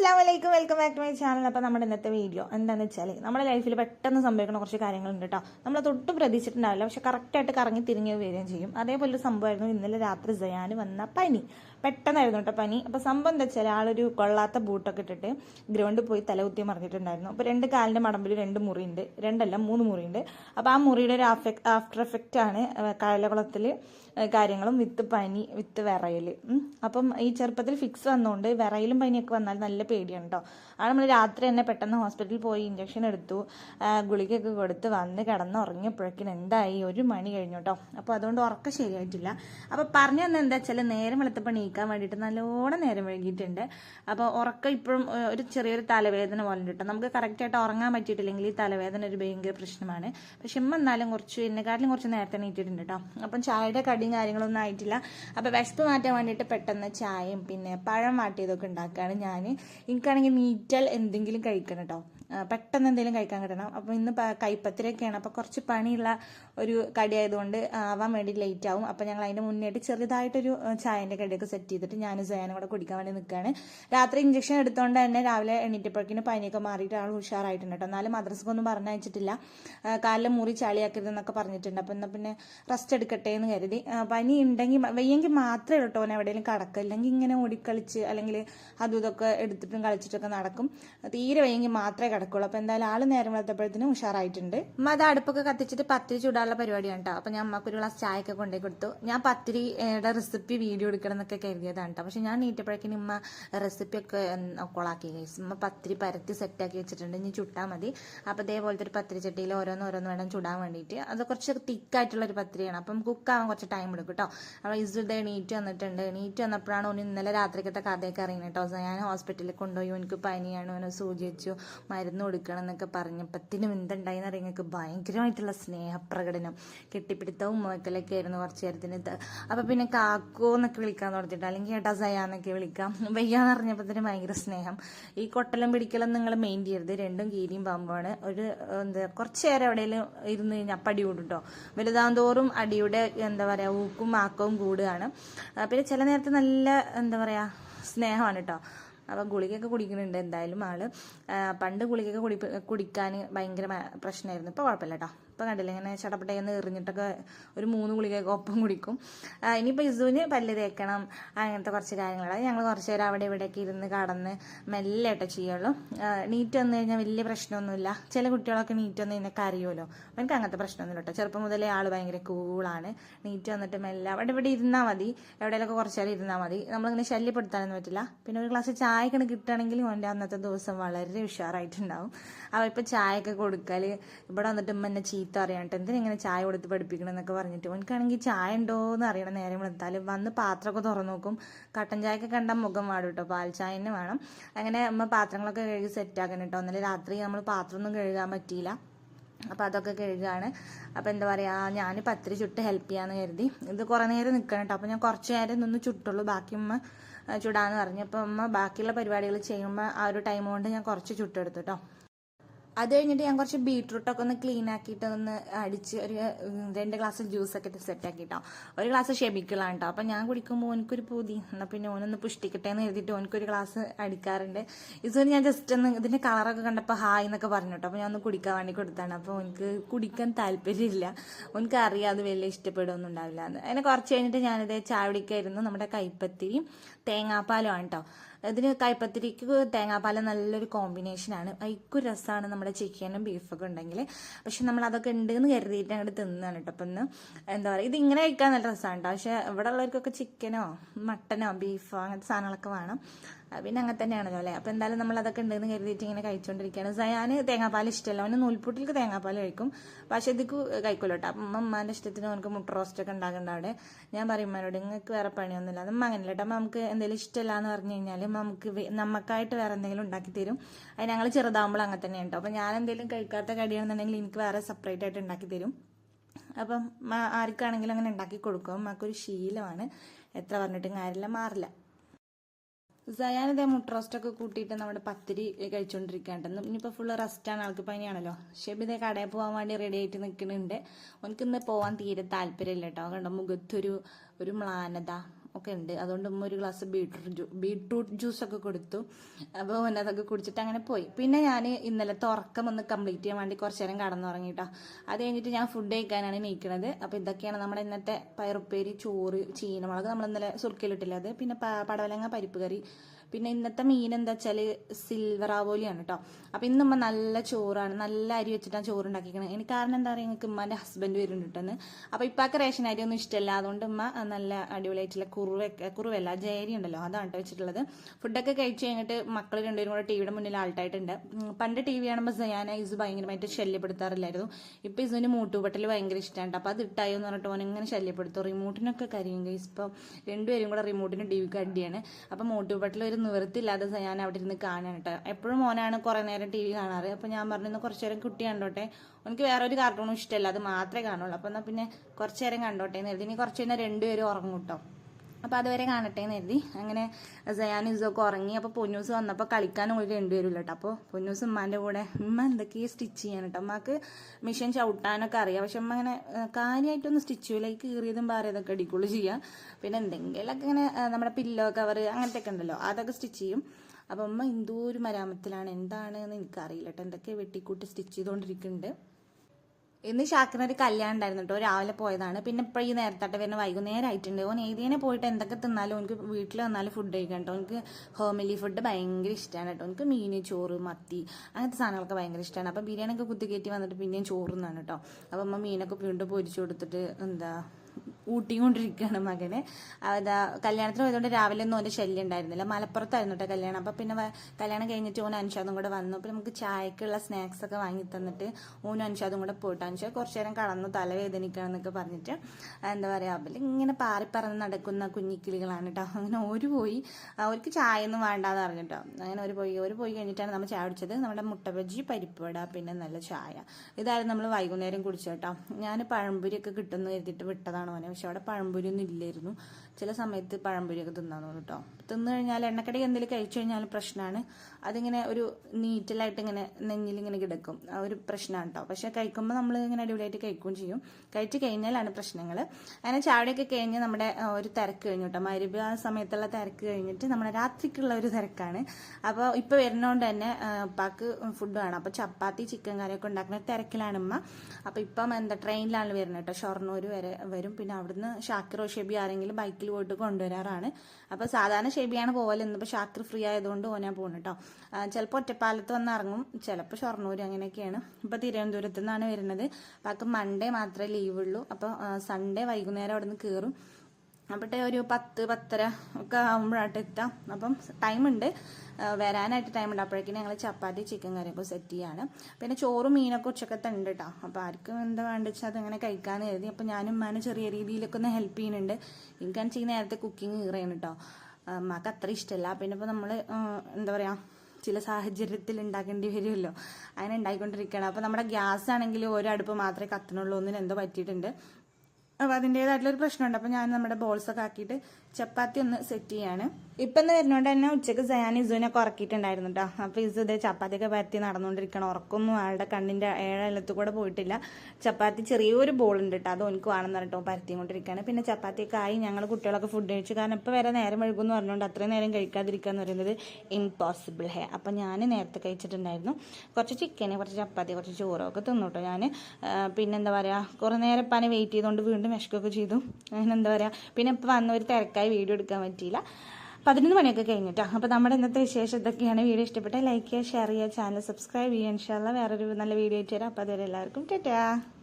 അസ്സാം വലൈക്കും welcome back to my channel. അപ്പോൾ നമ്മുടെ ഇന്നത്തെ വീഡിയോ എന്താണെന്ന് വെച്ചാൽ നമ്മുടെ ലൈഫിൽ പെട്ടെന്ന് സംഭവിക്കുന്ന കുറച്ച് കാര്യങ്ങളുണ്ട് കേട്ടോ നമ്മൾ തൊട്ടും പ്രതീക്ഷിച്ചിട്ടുണ്ടാവില്ല. പക്ഷെ കറക്റ്റായിട്ട് കറങ്ങി തിരിഞ്ഞ് വരികയും ചെയ്യും. അതേപോലെ ഒരു സംഭവമായിരുന്നു ഇന്നലെ രാത്രി ജയാന് വന്ന പനി. പെട്ടെന്നായിരുന്നു കേട്ടോ പനി. അപ്പോൾ സംഭവം എന്താ വെച്ചാൽ ആളൊരു കൊള്ളാത്ത ബൂട്ടൊക്കെ ഇട്ടിട്ട് ഗ്രൗണ്ടിൽ പോയി തലകുത്തി മറിഞ്ഞിട്ടുണ്ടായിരുന്നു. അപ്പോൾ രണ്ട് കാലിന്റെ മടമ്പിൽ രണ്ട് മുറിയുണ്ട്. രണ്ടല്ല മൂന്ന് മുറിയുണ്ട്. അപ്പോൾ ആ മുറിയുടെ ഒരു ആഫ്റ്റർ എഫക്റ്റ് ആണ് കായലകുളത്തിൽ കാര്യങ്ങളും വിത്ത് പനി വിത്ത് വിറയൽ അപ്പം ഈ ചെറുപ്പത്തിൽ ഫിക്സ് വന്നുകൊണ്ട് വിറയിലും പനിയൊക്കെ വന്നാൽ നല്ല പേടിയാണ് കേട്ടോ ആ നമ്മൾ രാത്രി തന്നെ പെട്ടെന്ന് ഹോസ്പിറ്റലിൽ പോയി ഇഞ്ചക്ഷൻ എടുത്തു. ഗുളികയൊക്കെ കൊടുത്ത് വന്ന് കിടന്ന് ഉറങ്ങിയപ്പോഴേക്കും എന്തായി? ഒരു മണി കഴിഞ്ഞു കേട്ടോ അപ്പോൾ അതുകൊണ്ട് ഉറക്കം ശരിയായിട്ടില്ല. അപ്പോൾ പറഞ്ഞു തന്നെ എന്താ വെച്ചാൽ നേരം വെളുത്തപ്പോൾ നീക്കാൻ വേണ്ടിയിട്ട് നല്ലോണം നേരം വൈകിയിട്ടുണ്ട്. അപ്പോൾ ഉറക്കം ഇപ്പോഴും ഒരു ചെറിയൊരു തലവേദന പോലെ ഉണ്ട് കേട്ടോ നമുക്ക് കറക്റ്റായിട്ട് ഉറങ്ങാൻ പറ്റിയിട്ടില്ലെങ്കിൽ ഈ തലവേദന ഒരു ഭയങ്കര പ്രശ്നമാണ്. പക്ഷെ ഇമ്മ എന്നാലും കുറച്ച് എന്നെക്കാട്ടിലും കുറച്ച് നേരത്തെ നീറ്റിട്ടുണ്ട് കേട്ടോ അപ്പം ചായയുടെ കടിയും കാര്യങ്ങളൊന്നും ആയിട്ടില്ല. അപ്പോൾ വിശപ്പ് മാറ്റാൻ വേണ്ടിയിട്ട് പെട്ടെന്ന് ചായയും പിന്നെ പഴം വാട്ടിയതൊക്കെ ഉണ്ടാക്കുകയാണ് ഞാൻ എനിക്കാണെങ്കിൽ നീറ്റൽ എന്തെങ്കിലും കഴിക്കണം കേട്ടോ പെട്ടെന്ന് എന്തെങ്കിലും കഴിക്കാൻ കിട്ടണം. അപ്പോൾ ഇന്ന് കൈപ്പത്തിരൊക്കെയാണ് അപ്പോൾ കുറച്ച് പണിയുള്ള ഒരു കടി ആയതുകൊണ്ട് ആവാൻ വേണ്ടി ലേറ്റ് ആവും. അപ്പോൾ ഞങ്ങൾ അതിന്റെ മുന്നേട്ട് ചെറുതായിട്ടൊരു ചായന്റെ കടിയൊക്കെ സെറ്റ് ചെയ്തിട്ട് ഞാനും സയാനും കൂടെ കുടിക്കാൻ വേണ്ടി നിൽക്കുകയാണ് രാത്രി ഇഞ്ചക്ഷൻ എടുത്തുകൊണ്ട് തന്നെ രാവിലെ എണീറ്റപ്പോഴേക്കിന് പനിയൊക്കെ മാറിയിട്ട് ആൾ ഉഷാറായിട്ടുണ്ട് കേട്ടോ എന്നാലും മദ്രസക്കൊന്നും പറഞ്ഞയച്ചിട്ടില്ല കാലിലെ മുറി ചളിയാക്കരുതെന്നൊക്കെ പറഞ്ഞിട്ടുണ്ട്. അപ്പോൾ എന്നാൽ പിന്നെ റെസ്റ്റ് എടുക്കട്ടെ എന്ന് കരുതി. പനി ഉണ്ടെങ്കിൽ വയ്യെങ്കിൽ മാത്രമേ കേട്ടോ എവിടെയെങ്കിലും കടക്കുക അല്ലെങ്കിൽ ഇങ്ങനെ ഓടിക്കളിച്ച് അല്ലെങ്കിൽ അതും ഇതൊക്കെ എടുത്തിട്ടും കളിച്ചിട്ടൊക്കെ നടക്കും. തീരെ വയ്യെങ്കിൽ മാത്രമേ കിടക്കുള്ളൂ. അപ്പോൾ എന്തായാലും ആൾ നേരം വളർത്തപ്പോഴത്തേനും ഉഷാറായിട്ടുണ്ട്. അമ്മ അത് അടുപ്പൊക്കെ കത്തിച്ചിട്ട് പത്തിരി ചൂടാനുള്ള പരിപാടിയാണ് കേട്ടോ. അപ്പോൾ ഞാൻ അമ്മയ്ക്ക് ഒരു ഗ്ലാസ് ചായയൊക്കെ കൊണ്ടേ കൊടുത്തു. ഞാൻ പത്തിരിയുടെ റെസിപ്പി വീഡിയോ എടുക്കണം എന്നൊക്കെ കരുതിയതാണ് കേട്ടോ. പക്ഷെ ഞാൻ നീറ്റപ്പോഴേക്കും ഉമ്മ റെസിപ്പിയൊക്കെ കൊളാക്കി കഴിച്ചു ഉമ്മ പത്തിരി പരത്തി സെറ്റാക്കി വെച്ചിട്ടുണ്ട്. ഇനി ചുട്ടാൽ മതി. അപ്പോൾ ഇതേപോലത്തെ ഒരു പത്തിരി ചട്ടിയിൽ ഓരോന്ന് ഓരോന്ന് വേണം ചുടാൻ വേണ്ടിയിട്ട്. അത് കുറച്ച് തിക്കായിട്ടുള്ള ഒരു പത്തിരിയാണ്. അപ്പം കുക്കാവാൻ കുറച്ച് ടൈം എടുക്കും കേട്ടോ. അപ്പോൾ ഇസുദ നീറ്റ് വന്നിട്ടുണ്ട്. നീറ്റ് വന്നപ്പോഴാണ് ഓന് ഇന്നലെ രാത്രിക്കത്തെ കഥയൊക്കെ അറിയുന്നത് കേട്ടോ. ഞാൻ ഹോസ്പിറ്റലിൽ കൊണ്ടുപോയി. എനിക്ക് പനിയാണ്. ഓനെ മരുന്ന് മരുന്ന് കൊടുക്കണം എന്നൊക്കെ പറഞ്ഞപ്പത്തിനും എന്തുണ്ടായി എന്ന് നിങ്ങൾക്ക് ഭയങ്കരമായിട്ടുള്ള സ്നേഹപ്രകടനം. കെട്ടിപ്പിടുത്തവും മുഴക്കലൊക്കെ ആയിരുന്നു കുറച്ച് നേരത്തിന്. അപ്പം പിന്നെ കാക്കോ എന്നൊക്കെ വിളിക്കാൻ തുടങ്ങിയിട്ട് അല്ലെങ്കിൽ ഏട്ടാ സയാന്നൊക്കെ വിളിക്കാം. വയ്യാന്ന് പറഞ്ഞപ്പോഴത്തേനും ഭയങ്കര സ്നേഹം. ഈ കൊട്ടലും പിടിക്കലും നിങ്ങൾ മെയിൻ ചെയ്യരുത്. രണ്ടും കീരിയും പാമ്പാണ്. ഒരു എന്താ കുറച്ച് നേരം എവിടെയെങ്കിലും ഇരുന്ന് കഴിഞ്ഞാൽ പടി കൂടും കേട്ടോ വലുതാന്തോറും തോറും അടിയുടെ എന്താ പറയുക ഊക്കും മാക്കവും കൂടുകയാണ്. പിന്നെ ചില നേരത്തെ നല്ല എന്താ പറയുക സ്നേഹമാണ് കേട്ടോ അപ്പം ഗുളികയൊക്കെ കുടിക്കുന്നുണ്ട്. എന്തായാലും ആൾ പണ്ട് ഗുളികയൊക്കെ കുടി കുടിക്കാൻ ഭയങ്കര പ്രശ്നമായിരുന്നു. ഇപ്പോൾ കുഴപ്പമില്ല കേട്ടോ ഇപ്പം കണ്ടില്ല ഇങ്ങനെ ചടപ്പട്ടയെന്ന് എറിഞ്ഞിട്ടൊക്കെ ഒരു മൂന്ന് ഗുളികയൊക്കെ ഒപ്പം കുടിക്കും. ഇനിയിപ്പോൾ ഇസുവിന് പല്ല് തേക്കണം അങ്ങനത്തെ കുറച്ച് കാര്യങ്ങളാണ് ഞങ്ങൾ കുറച്ച് നേരം അവിടെ ഇവിടെയൊക്കെ ഇരുന്ന് കടന്ന് മെല്ലെ കേട്ടോ ചെയ്യുള്ളൂ. നീറ്റ് വന്നു കഴിഞ്ഞാൽ വലിയ പ്രശ്നമൊന്നുമില്ല. ചില കുട്ടികളൊക്കെ നീറ്റ് വന്നു കഴിഞ്ഞാൽ കരയുമല്ലോ. എനിക്ക് അങ്ങനത്തെ പ്രശ്നമൊന്നുമില്ല കേട്ടോ. ചെറുപ്പം മുതലേ ആൾ ഭയങ്കര കൂളാണ്. നീറ്റ് വന്നിട്ട് മെല്ലെ അവിടെ ഇവിടെ ഇരുന്നാൽ മതി. എവിടെയെങ്കിലൊക്കെ കുറച്ച് നേരം ഇരുന്നാൽ മതി. നമ്മളിങ്ങനെ ശല്യപ്പെടുത്താനൊന്നും പറ്റില്ല. പിന്നെ ഒരു ഗ്ലാസ് ചായ കണ്ട് കിട്ടുകയാണെങ്കിൽ ഓന്റെ അന്നത്തെ ദിവസം വളരെ ഉഷാറായിട്ടുണ്ടാവും. അവ ഇപ്പം ചായയൊക്കെ കൊടുക്കൽ ഇവിടെ വന്നിട്ട് ഉമ്മ എന്നെ ചീത്ത അറിയാണ്ട് എന്തിനാ ഇങ്ങനെ ചായ കൊടുത്ത് പഠിപ്പിക്കണം എന്നൊക്കെ പറഞ്ഞിട്ട് ഓനക്കാണെങ്കിൽ ചായ ഉണ്ടോ എന്ന് അറിയണം നേരെ വിളിത്താൽ വന്ന് പാത്രമൊക്കെ തുറന്നു നോക്കും കട്ടൻ ചായയൊക്കെ കണ്ടാൽ മുഖം വാടും കേട്ടോ പാൽ ചായ തന്നെ വേണം. അങ്ങനെ നമ്മൾ പാത്രങ്ങളൊക്കെ കഴുകി സെറ്റാക്കണം കേട്ടോ ഇന്നലെ രാത്രി നമ്മൾ പാത്രമൊന്നും കഴുകാൻ പറ്റിയില്ല. അപ്പോൾ അതൊക്കെ കഴുകുകയാണ് അപ്പോൾ എന്താ പറയുക ഞാൻ പത്തിരി ചുട്ട് ഹെൽപ്പ് ചെയ്യാന്ന് കരുതി. ഇത് കുറേ നേരം നിൽക്കണം കേട്ടോ അപ്പോൾ ഞാൻ കുറച്ച് നേരം നിന്ന് ചുട്ടുള്ളൂ. ബാക്കി അമ്മ ചുടാന്ന് പറഞ്ഞു. അപ്പോൾ അമ്മ ബാക്കിയുള്ള പരിപാടികൾ ചെയ്യുമ്പോൾ ആ ഒരു ടൈം കൊണ്ട് ഞാൻ കുറച്ച് ചുട്ടെടുത്തു കേട്ടോ അത് കഴിഞ്ഞിട്ട് ഞാൻ കുറച്ച് ബീട്രൂട്ടൊക്കെ ഒന്ന് ക്ലീൻ ആക്കിയിട്ട് ഒന്ന് അടിച്ച് ഒരു രണ്ട് ഗ്ലാസ് ജ്യൂസ് ജ്യൂസൊക്കെ സെറ്റ് ആക്കിട്ടോ. ഒരു ഗ്ലാസ് ഷെബിക്കളാണ് കേട്ടോ അപ്പം ഞാൻ കുടിക്കുമ്പോൾ ഓനക്കൊരു പൂതി. എന്നാൽ പിന്നെ ഓനൊന്ന് പുഷ്ടിക്കട്ടെ എന്ന് എഴുതിയിട്ട് ഓനക്കൊരു ഗ്ലാസ് അടിക്കാറുണ്ട്. ഇതുവരെ ഞാൻ ജസ്റ്റ് ഒന്ന് ഇതിന്റെ കളറൊക്കെ കണ്ടപ്പോൾ ഹായ് എന്നൊക്കെ പറഞ്ഞു കേട്ടോ അപ്പോൾ ഞാൻ ഒന്ന് കുടിക്കാൻ വേണ്ടി കൊടുത്താണ്. അപ്പോൾ എനിക്ക് കുടിക്കാൻ താല്പര്യമില്ല. ഓനക്ക് അറിയാം അത് വലിയ ഇഷ്ടപ്പെടുമൊന്നും ഉണ്ടാവില്ല അതിനെ കുറച്ച് കഴിഞ്ഞിട്ട് ഞാനിത് ചാവടിക്കായിരുന്നു നമ്മുടെ കൈപ്പത്തിരിയും തേങ്ങാപ്പാലുമാണ് കേട്ടോ ഇതിന് കൈപ്പത്തിരിക്ക് തേങ്ങാപ്പാൽ നല്ലൊരു കോമ്പിനേഷനാണ് അതിക്കും രസമാണ് നമ്മുടെ ചിക്കനും ബീഫൊക്കെ ഉണ്ടെങ്കിൽ പക്ഷെ നമ്മൾ അതൊക്കെ ഉണ്ട് എന്ന് കരുതിയിട്ട് അങ്ങോട്ട് തിന്നാണ് കേട്ടോ അപ്പം ഒന്ന് എന്താ പറയുക ഇത് ഇങ്ങനെ കഴിക്കാൻ നല്ല രസമാണ് കേട്ടോ പക്ഷെ ഇവിടെ ഉള്ളവർക്കൊക്കെ ചിക്കനോ മട്ടനോ ബീഫോ അങ്ങനത്തെ സാധനങ്ങളൊക്കെ വേണം. പിന്നെ അങ്ങനെ തന്നെയാണല്ലോ അല്ലേ? അപ്പോൾ എന്തായാലും നമ്മൾ അതൊക്കെ ഉണ്ടെന്ന് കരുതിയിട്ട് ഇങ്ങനെ കഴിച്ചുകൊണ്ടിരിക്കുകയാണ് സയാന് തേങ്ങാപ്പാൽ ഇഷ്ടമല്ല. അവന് നൂൽപുട്ടിലേക്ക് തേങ്ങാപ്പാൽ കഴിക്കും. പക്ഷേ ഇതിക്ക് കഴിക്കുമല്ലോ കേട്ടോ. അപ്പം ഉമ്മാന്റെ ഇഷ്ടത്തിന് അവനക്ക് മുട്ട റോസ്റ്റ് ഒക്കെ ഉണ്ടാക്കേണ്ട അവിടെ. ഞാൻ പറയും ഉമ്മാനോട് നിങ്ങൾക്ക് വേറെ പണിയൊന്നുമില്ല. അത് അങ്ങനെയല്ല കേട്ടോ. നമുക്ക് എന്തെങ്കിലും ഇഷ്ടമല്ല എന്ന് പറഞ്ഞു കഴിഞ്ഞാൽ നമുക്ക് നമുക്കായിട്ട് വേറെ എന്തെങ്കിലും ഉണ്ടാക്കി തരും. അത് ഞങ്ങൾ ചെറുതാകുമ്പോൾ അങ്ങനെ തന്നെയാണ് കേട്ടോ. അപ്പോൾ ഞാൻ എന്തെങ്കിലും കഴിക്കാത്ത കടിയാണെന്നുണ്ടെങ്കിൽ എനിക്ക് വേറെ സെപ്പറേറ്റ് ആയിട്ട് ഉണ്ടാക്കി തരും. അപ്പം ആർക്കാണെങ്കിലും അങ്ങനെ ഉണ്ടാക്കി കൊടുക്കും. നമുക്കൊരു ശീലമാണ്. എത്ര പറഞ്ഞിട്ടും കാര്യമില്ല. മാറില്ല. സയാനിതേ മുട്ട റോസ്റ്റൊക്കെ കൂട്ടിയിട്ട് നമ്മുടെ പത്തിരി കഴിച്ചുകൊണ്ടിരിക്കാണ്ടെന്നും ഇനിയിപ്പോൾ ഫുള്ള് റെസ്റ്റാണ് ആൾക്ക് പനിയാണല്ലോ. ഷെബിതേ കടയിൽ പോകാൻ വേണ്ടി റെഡി ആയിട്ട് നിൽക്കുന്നുണ്ട് ഓനക്ക് പോകാൻ തീരെ താല്പര്യമില്ല കേട്ടോ കണ്ടോ? മുഖത്തൊരു ഒരു മ്ലാനത. ഒക്കെ ഉണ്ട്. അതുകൊണ്ട് ഉമ്മ ഒരു ഗ്ലാസ് ബീട്രൂട്ട് ജ്യൂ ബീട്രൂട്ട് ജ്യൂസൊക്കെ കൊടുത്തു. അപ്പോൾ പിന്നെ അതൊക്കെ കുടിച്ചിട്ട് അങ്ങനെ പോയി. പിന്നെ ഞാൻ ഇന്നലത്തെ ഉറക്കം ഒന്ന് കംപ്ലീറ്റ് ചെയ്യാൻ വേണ്ടി കുറച്ച് നേരം കടന്നുറങ്ങിട്ടോ. അത് കഴിഞ്ഞിട്ട് ഞാൻ ഫുഡ് കഴിക്കാനാണ് നീക്കണത്. അപ്പോൾ ഇതൊക്കെയാണ് നമ്മുടെ ഇന്നത്തെ പയറുപ്പേരി ചോറ് ചീനമുളക്. നമ്മൾ ഇന്നലെ സുർക്കയിലിട്ടില്ല അത്. പിന്നെ പടവലങ്ങ പരിപ്പ് കറി. പിന്നെ ഇന്നത്തെ മീൻ എന്താ വെച്ചാൽ സിൽവർ ആവോലിയാണ് കേട്ടോ ഇന്ന് ഇന്നുമ്മ നല്ല ചോറാണ് നല്ല അരി വെച്ചിട്ടാണ് ചോറ് ഉണ്ടാക്കിക്കണത് എനിക്ക് കാരണം എന്താ പറയുക നിങ്ങൾക്ക് ഉമ്മാന്റെ ഹസ്ബൻഡ് വരുന്നുണ്ട് വരുന്നുണ്ടെന്ന്. അപ്പോൾ ഇപ്പാക്ക് റേഷൻ അരി ഒന്നും ഇഷ്ടമല്ല അതുകൊണ്ട് ഉമ്മ നല്ല അടിപൊളിയായിട്ടുള്ള കുറുവൊക്കെ കുറുവല്ല ജേരി ഉണ്ടല്ലോ അതാണ് കേട്ടോ വെച്ചിട്ടുള്ളത്. ഫുഡൊക്കെ കഴിച്ച് കഴിഞ്ഞിട്ട് മക്കൾ രണ്ടുപേരും കൂടെ ടിവിയുടെ മുന്നിൽ ആൾട്ടായിട്ടുണ്ട്. പണ്ട് ടി വി കാണുമ്പോൾ സയാന ഇസ് ഭയങ്കരമായിട്ട് ശല്യപ്പെടുത്താറില്ലായിരുന്നു. ഇപ്പോൾ ഇസുവിന് മൂട്ടുപെട്ടൽ ഭയങ്കര ഇഷ്ടമാണ് അപ്പോൾ അത് ഇട്ടായോ എന്ന് പറഞ്ഞിട്ട് ഓൻ ഇങ്ങനെ ശല്യപ്പെടുത്തും. റിമോട്ടിനൊക്കെ കരിയും ഗൈസ് ഇപ്പോൾ രണ്ടുപേരും കൂടെ റിമോട്ടിന് ടി വിക്ക് അടിയാണ്. അപ്പൊ മൂട്ടുപെട്ടൽ ഒരു നിവൃത്തില്ലാതെ ഞാൻ അവിടെ ഇരുന്ന് കാണാൻ കേട്ടോ. എപ്പോഴും മോനാണ് കുറേ നേരം ടി വി കാണാറ്. അപ്പോൾ ഞാൻ പറഞ്ഞു കുറച്ചു നേരം കുട്ടി കണ്ടോട്ടെ. എനിക്ക് വേറെ ഒരു കാർട്ടൂണും ഇഷ്ടമല്ല. അത് മാത്രമേ കാണുള്ളൂ. അപ്പോൾ എന്നാൽ പിന്നെ കുറച്ച് നേരം കണ്ടോട്ടെ എന്ന് കരുതി. ഇനി കുറച്ച് കഴിഞ്ഞാൽ രണ്ടുപേരും ഉറങ്ങും കേട്ടോ അപ്പോൾ അതുവരെ കാണട്ടെ എന്ന് കരുതി. അങ്ങനെ സയാൻ ഇസൊക്കെ ഉറങ്ങി. അപ്പോൾ പൊന്നൂസ് വന്നപ്പോൾ കളിക്കാനും കൂടി രണ്ടുപേരും കേട്ടോ അപ്പോൾ പൊന്നൂസ് ഉമ്മാന്റെ കൂടെ ഉമ്മ എന്തൊക്കെയോ സ്റ്റിച്ച് ചെയ്യാൻ കേട്ടോ ഉമ്മക്ക് മിഷൻ ചവിട്ടാനൊക്കെ അറിയാം. പക്ഷെ ഉമ്മ അങ്ങനെ കാര്യമായിട്ടൊന്നും സ്റ്റിച്ച് ചെയ്യില്ല ഈ കീറിയതും പാറിയതൊക്കെ അടിക്കുള്ളൂ ചെയ്യുക പിന്നെ എന്തെങ്കിലുമൊക്കെ ഇങ്ങനെ നമ്മുടെ പില്ലോ കവർ അങ്ങനത്തെ ഒക്കെ ഉണ്ടല്ലോ. അതൊക്കെ സ്റ്റിച്ച് ചെയ്യും. അപ്പം ഉമ്മ എന്തോ ഒരു മരാമത്തിലാണ്. എന്താണ് എന്ന് എനിക്കറിയില്ല കേട്ടോ എന്തൊക്കെ വെട്ടിക്കൂട്ടി സ്റ്റിച്ച് ചെയ്തുകൊണ്ടിരിക്കുന്നുണ്ട് ഇന്ന് ഷാക്കിനൊരു കല്യാണം ഉണ്ടായിരുന്നു കേട്ടോ. രാവിലെ പോയതാണ്. പിന്നെ ഇപ്പോൾ ഈ നേരത്തെ വരുന്ന വൈകുന്നേരം ആയിട്ടുണ്ട് ഓൻ ഏതിനെ പോയിട്ട് എന്തൊക്കെ തിന്നാലും എനിക്ക് വീട്ടിൽ വന്നാലും ഫുഡ് കഴിക്കാൻ കേട്ടോ. എനിക്ക് ഹോമിലി ഫുഡ് ഭയങ്കര ഇഷ്ടമാണ് കേട്ടോ. എനിക്ക് മീൻ ചോറ് മത്തി അങ്ങനത്തെ സാധനങ്ങളൊക്കെ ഭയങ്കര ഇഷ്ടമാണ് അപ്പം ബിരിയാണി ഒക്കെ കുത്തി കയറ്റി വന്നിട്ട് പിന്നെയും ചോറുന്നാണ് കേട്ടോ. അപ്പം അമ്മ മീനൊക്കെ വീണ്ടും പൊരിച്ചു കൊടുത്തിട്ട് എന്താ ഊട്ടിക്കൊണ്ടിരിക്കുകയാണ് മകനെ. അതാ കല്യാണത്തിന് പോയതുകൊണ്ട് രാവിലെ ഒന്നും ഓന്റെ ശല്യം ഉണ്ടായിരുന്നില്ല. മലപ്പുറത്തായിരുന്നു കേട്ടോ കല്യാണം. അപ്പം പിന്നെ കല്യാണം കഴിഞ്ഞിട്ട് ഓൻ അനുഷാദും കൂടെ വന്നു. അപ്പം നമുക്ക് ചായക്കുള്ള സ്നാക്സ് ഒക്കെ വാങ്ങി തന്നിട്ട് ഓനും അനുഷാദും കൂടെ പോയിട്ട് അനുഷാദ് കുറച്ച് നേരം കടന്നു തലവേദനിക്കണമെന്നൊക്കെ പറഞ്ഞിട്ട് എന്താ പറയുക അവൽ ഇങ്ങനെ പാറിപ്പറന്ന് നടക്കുന്ന കുഞ്ഞിക്കിളികളാണ് കേട്ടോ അങ്ങനെ ഒരു പോയി. അവർക്ക് ചായ ഒന്നും വേണ്ടാന്ന് പറഞ്ഞിട്ടോ. അങ്ങനെ ഒരു പോയി. ഒരു പോയി കഴിഞ്ഞിട്ടാണ് നമ്മൾ ചായ കുടിച്ചത്. നമ്മുടെ മുട്ട പരിപ്പുവട പരിപ്പ് പിന്നെ നല്ല ചായ. ഇതായിരുന്നു നമ്മൾ വൈകുന്നേരം കുടിച്ചു കേട്ടോ ഞാൻ പഴംപൊരിയൊക്കെ കിട്ടുമെന്ന് കരുതിയിട്ട് വിട്ടതാണ് മോനെ പക്ഷെ അവിടെ പഴംപൊരി ഒന്നും ഇല്ലായിരുന്നു. ചില സമയത്ത് പഴംപൊരിയൊക്കെ തിന്നാൻ തോന്നും കേട്ടോ തിന്നു കഴിഞ്ഞാൽ എണ്ണക്കടി എന്തെങ്കിലും കഴിച്ചു കഴിഞ്ഞാൽ പ്രശ്നമാണ്. അതിങ്ങനെ ഒരു നീറ്റലായിട്ട് ഇങ്ങനെ നെഞ്ഞിൽ ഇങ്ങനെ കിടക്കും. ആ ഒരു പ്രശ്നമാണ് കേട്ടോ പക്ഷെ കഴിക്കുമ്പോൾ നമ്മൾ ഇങ്ങനെ അടിപൊളിയായിട്ട് കഴിക്കുകയും ചെയ്യും. കഴിച്ചു കഴിഞ്ഞാലാണ് പ്രശ്നങ്ങൾ. അങ്ങനെ ചാവടിയൊക്കെ കഴിഞ്ഞ് നമ്മുടെ ഒരു തിരക്ക് കഴിഞ്ഞു കേട്ടോ മരുഭ ആ സമയത്തുള്ള തിരക്ക് കഴിഞ്ഞിട്ട് നമ്മുടെ രാത്രിക്കുള്ള ഒരു തിരക്കാണ്. അപ്പോൾ ഇപ്പോൾ വരുന്നതുകൊണ്ട് തന്നെ ഉപ്പാക്ക് ഫുഡ് വേണം. അപ്പോൾ ചപ്പാത്തി ചിക്കൻ കറിയൊക്കെ ഉണ്ടാക്കുന്ന തിരക്കിലാണ് ഉമ്മ. അപ്പോൾ ഇപ്പം എന്താ ട്രെയിനിലാണ് വരുന്നത് കേട്ടോ ഷൊർണൂർ വരെ വരും. പിന്നെ അവിടുന്ന് ഷാക്കിറോ ഷെബി ആരെങ്കിലും ബൈക്കിൽ പോയിട്ട് കൊണ്ടുവരാറാണ്. അപ്പോൾ സാധാരണ ഷെബിയാണ് പോകൽ ഇന്നിപ്പോൾ ഷാക്കിർ ഫ്രീ ആയതുകൊണ്ട് ഓനാ പോകുന്നു കേട്ടോ ചിലപ്പോൾ ഒറ്റപ്പാലത്ത് വന്ന് ഇറങ്ങും ചിലപ്പോൾ ഷൊർണൂർ അങ്ങനെയൊക്കെയാണ്. ഇപ്പോൾ തിരുവനന്തപുരത്ത് നിന്നാണ് വരുന്നത്. അപ്പൊ മൺഡേ മാത്രമേ ലീവ് ഉള്ളൂ. അപ്പോൾ സൺഡേ വൈകുന്നേരം അവിടെ നിന്ന് കയറും അവിടെ ഒരു പത്ത് പത്തര ഒക്കെ ആകുമ്പോഴാട്ട് എത്താം. അപ്പം ടൈമുണ്ട്. വരാനായിട്ട് ടൈമുണ്ട്. അപ്പോഴേക്കും ഞങ്ങൾ ചപ്പാത്തി ചിക്കൻ കറിയൊക്കെ സെറ്റ് ചെയ്യാണ്. പിന്നെ ചോറും മീനൊക്കെ ഉച്ചക്കത്തെ ഉണ്ട് കേട്ടോ അപ്പോൾ ആർക്കും എന്താ വേണ്ട വെച്ചാൽ അതങ്ങനെ കഴിക്കാമെന്ന് കരുതി. അപ്പോൾ ഞാനും ഉമ്മാനെ ചെറിയ രീതിയിലൊക്കെ ഒന്ന് ഹെൽപ്പ് ചെയ്യുന്നുണ്ട് എനിക്കാണ് ചെയ്യുന്ന നേരത്തെ കുക്കിംഗ് കീറയാണ് കേട്ടോ അമ്മയ്ക്ക് അത്ര ഇഷ്ടമല്ല പിന്നെ ഇപ്പോൾ നമ്മൾ എന്താ പറയുക ചില സാഹചര്യത്തിൽ ഉണ്ടാക്കേണ്ടി വരുമല്ലോ അങ്ങനെ ഉണ്ടായിക്കൊണ്ടിരിക്കുകയാണ് അപ്പോൾ നമ്മുടെ ഗ്യാസ് ആണെങ്കിൽ ഒരു അടുപ്പ് മാത്രമേ കത്തണുള്ളൂ. ഒന്നിന് എന്തോ പറ്റിയിട്ടുണ്ട്. അപ്പോൾ അതിന്റേതായിട്ടുള്ള ഒരു പ്രശ്നമുണ്ട്. അപ്പോൾ ഞാൻ നമ്മുടെ ബോൾസ് ഒക്കെ ആക്കിയിട്ട് ചപ്പാത്തി ഒന്ന് സെറ്റ് ചെയ്യാണ്. ഇപ്പം എന്ന് വരുന്നോണ്ട് തന്നെ ഉച്ചയ്ക്ക് സയാൻ ഇസുവിനൊക്കെ ഉറക്കിയിട്ടുണ്ടായിരുന്നു കേട്ടോ അപ്പോൾ ഇസു ഇതേ ചപ്പാത്തിയൊക്കെ പരത്തി നടന്നുകൊണ്ടിരിക്കണം ഉറക്കൊന്നും ആളുടെ കണ്ണിന്റെ ഏഴലത്ത് കൂടെ പോയിട്ടില്ല. ചപ്പാത്തി ചെറിയൊരു ബോൾ ഉണ്ട് കേട്ടോ അത് എനിക്ക് വേണമെന്ന് പറഞ്ഞിട്ടോ പരത്തിക്കൊണ്ടിരിക്കുകയാണ് പിന്നെ ചപ്പാത്തിയൊക്കെ ആയി. ഞങ്ങൾ കുട്ടികളൊക്കെ ഫുഡ് കഴിച്ചു. കാരണം ഇപ്പോൾ വരെ നേരം വഴുകുമെന്ന് പറഞ്ഞുകൊണ്ട് അത്രയും നേരം കഴിക്കാതിരിക്കുക എന്ന് പറയുന്നത് ഇമ്പോസിബിൾ ഹേ. അപ്പം ഞാൻ നേരത്തെ കഴിച്ചിട്ടുണ്ടായിരുന്നു. കുറച്ച് ചിക്കന് കുറച്ച് ചപ്പാത്തി കുറച്ച് ചോറൊക്കെ തിന്നു കേട്ടോ ഞാൻ പിന്നെന്താ പറയുക കുറേ നേരം പനി വെയിറ്റ് ചെയ്തുകൊണ്ട് വീണ്ടും വിശക്കൊക്കെ ചെയ്തു. അങ്ങനെന്താ പറയുക പിന്നെ ഇപ്പോൾ വന്ന ഒരു തിരക്കായി. വീഡിയോ എടുക്കാൻ പറ്റിയില്ല. പതിനൊന്ന് മണിയൊക്കെ കഴിഞ്ഞിട്ടോ. അപ്പോൾ നമ്മുടെ ഇന്നത്തെ വിശേഷം ഇതൊക്കെയാണ്. വീഡിയോ ഇഷ്ടപ്പെട്ടാൽ ലൈക്ക് ചെയ്യുക ഷെയർ ചെയ്യുക ചാനൽ സബ്സ്ക്രൈബ് ചെയ്യുക. ഇൻഷാല്ല വേറൊരു നല്ല വീഡിയോ ആയിട്ട് തരാം അപ്പോൾ അതുവരെ എല്ലാവർക്കും ടാറ്റാ.